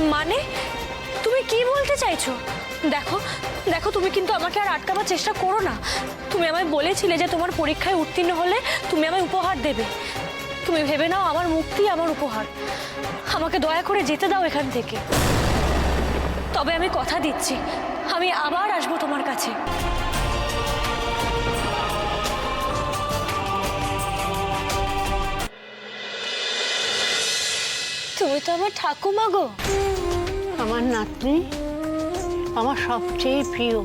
মানে? তুমি কি বলতে চাইছো? দেখো দেখো, তুমি কিন্তু আমাকে আর আটকাবার চেষ্টা করো না। তুমি আমায় বলেছিলে যে তোমার পরীক্ষায় উত্তীর্ণ হলে তুমি আমায় উপহার দেবে। তুমি ভেবে নাও আমার মুক্তি আমার উপহার। আমাকে দয়া করে যেতে দাও এখান থেকে। তবে আমি কথা দিচ্ছি। আমি আবার আসব তোমার কাছে। তুমি তো আমার ঠাকুমা গো। আমার নাতনি, আমার সবচেয়ে প্রিয়।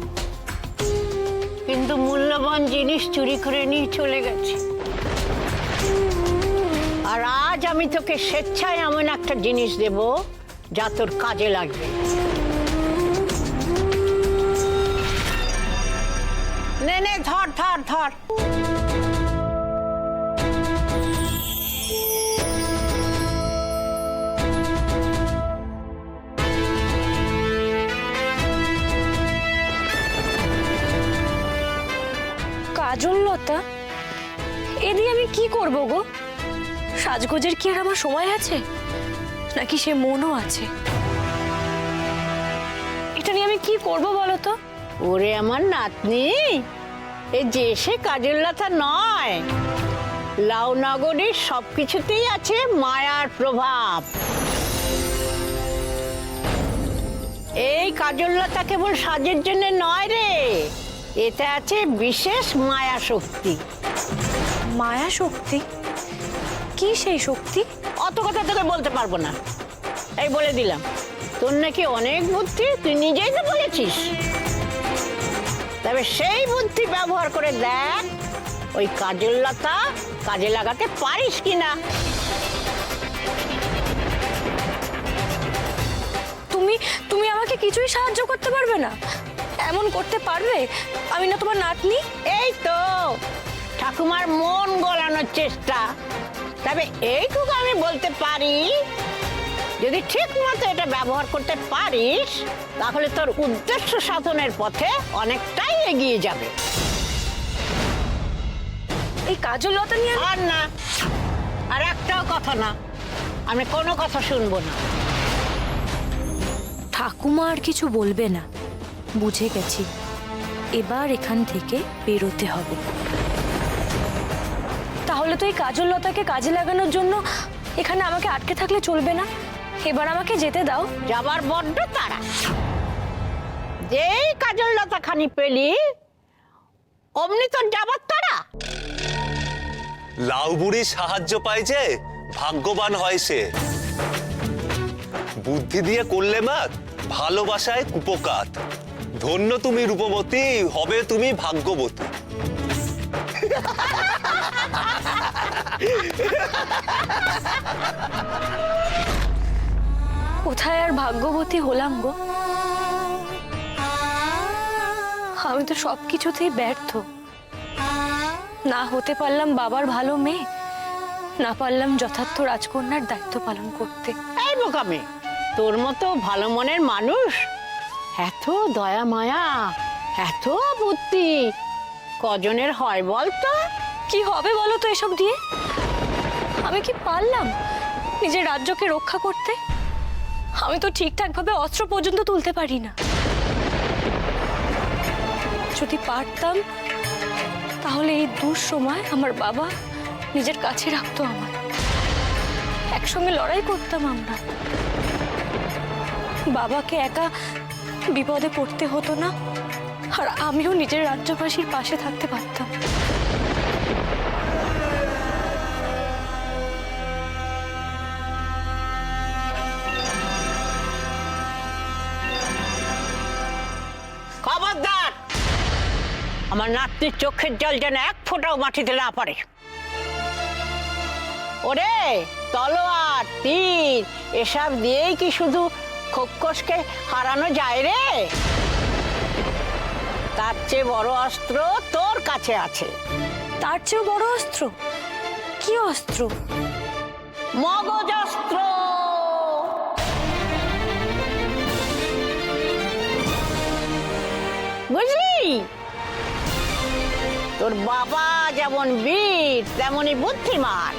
কিন্তু মূল্যবান জিনিস চুরি করে নিয়ে চলে গেছে। আর আজ আমি তোকে স্বেচ্ছায় এমন একটা জিনিস দেব যা তোর কাজে লাগবে। নে ধর ধর ধর। কাজল লতা? এ দিয়ে আমি কি করব গো? সাজগোজের কি আর আমার সময় আছে? নাকি সে মনও আছে? এটা নিয়ে আমি কি করব বলো তো? ওরে আমার নাতনি, এ যে সে কাজের লতা নয় লাউনগরীর সব কিছুতেই আছে মায়ার প্রভাব। এই কাজললতা কেবল সাজের জন্য নয় রে। এতে আছে বিশেষ মায়া শক্তি মায়া শক্তি কি সেই শক্তি? অত কথা তোকে বলতে পারব না। এই বলে দিলাম তোর নাকি অনেক বুদ্ধি তুই নিজেই তো বলেছিস। তবে সেই বুদ্ধি ব্যবহার করে দেখ ওই কাজের লতা কাজে লাগাতে পারিস কিনা। তুমি তুমি আমাকে কিছুই সাহায্য করতে পারবে না। এমন করতে পারবে? আমি না তোমার নাতনি? এই তো ঠাকুমার মন গলানোর চেষ্টা। তবে এইটুকু আমি বলতে পারি যদি ঠিক মতো এটা ব্যবহার করতে পারিস তাহলে তোর উদ্দেশ্য সাধনের পথে অনেকটাই এগিয়ে যাবে। এই কাজল লতা নিয়ে আর না আর একটাও কথা না আমি কোনো কথা শুনব না। ঠাকুমা আর কিছু বলবে না। বুঝে গেছি। এবার এখান থেকে বেরোতে হবে। তাহলে তো এই কাজল লতাকে কাজে লাগানোর জন্য এখানে আমাকে আটকে থাকলে চলবে না। এবার আমাকে যেতে দাও। যাবার বড্ড তারা যেই কাজল লতা খানি পেলি অমনি তোর যাবার তারা লাউ বুড়ি সাহায্য পাইছে ভাগ্যবান হয় সে। বুদ্ধি দিয়ে করলে মাত ভালোবাসায় কুপকাত। ধন্য তুমি রূপবতী। হবে তুমি ভাগ্যবতী। কোথায় আর ভাগ্যবতী হলাম গো? আমি তো সব কিছুতেই ব্যর্থ। না হতে পারলাম বাবার ভালো মেয়ে না পারলাম যথার্থ রাজকন্যার দায়িত্ব পালন করতে। এই বোকামে তোর মতো ভালো মনের মানুষ এত দয়া মায়া, এত বুদ্ধি। কজনের হয় বলতো কি হবে বলো তো এসব দিয়ে? আমি কি পারলাম নিজের রাজ্যকে রক্ষা করতে? আমি তো ঠিকঠাক ভাবে অস্ত্র পর্যন্ত তুলতে পারি না। যদি পারতাম, তাহলে এই দূর সময় আমার বাবা নিজের কাছে রাখতো আমার একসঙ্গে লড়াই করতাম আমরা। বাবাকে একা বিপদে পড়তে হতো না। আর আমিও নিজের রাজ্যবাসীর পাশে থাকতে পারতাম। খবরদার! আমার নাতনির চোখের জল যেন এক ফোঁটাও মাটিতে না পারে ওরে, তলোয়ার, তীর, এসব দিয়েই কি শুধু খোকসকে হারানো যায় রে। তার চেয়ে বড় অস্ত্র তোর কাছে আছে। তার চেয়ে বড় অস্ত্র? কি অস্ত্র? মগজ অস্ত্র। বুঝলি? তোর বাবা যেমন বীর তেমনই বুদ্ধিমান।